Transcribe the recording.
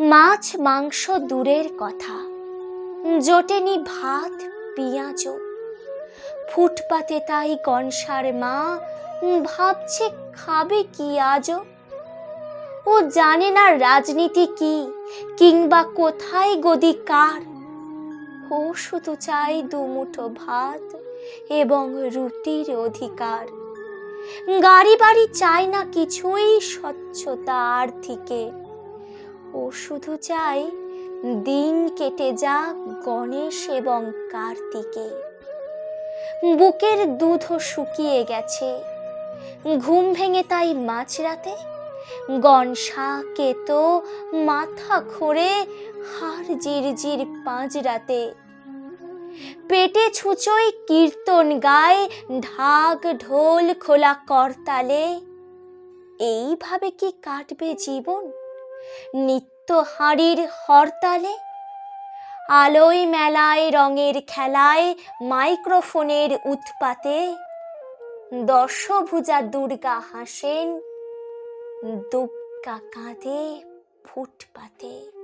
মাছ মাংস দূরের কথা। জোটেনি ভাত পেঁয়াজ ফুটপাতে তাই কনসার মা, ভাবছে খাবে কি আজও? ও জানে না রাজনীতি কি, কিংবা কোথায় গদি কার। ও শুধু চাই দুমুঠো ভাত এবং রুটির অধিকার। গাড়ি বাড়ি চায় না কিছুই স্বচ্ছতা আর্থিকে ও শুধু চাই দিন কেটে যাক গণেশ এবং কার্তিকে। বুকের দুধও শুকিয়ে গেছে। ঘুম ভেঙে তাই মাঝরাতে গনসা কেতো মাথা খোড়ে হাড় জিরজির পাঁজরাতে। পেটে ছুচোয় কীর্তন গায়, ঢাক ঢোল খোলা করতালে। এইভাবে কি কাটবে জীবন? নিত্য হাঁড়ির হরতালে? আলোয় মেলায় রঙের খেলায়, মাইক্রোফোনের উৎপাতে? দর্শভুজা দুর্গা হাসেন দুগ্গা কাঁধে ফুটপাতে।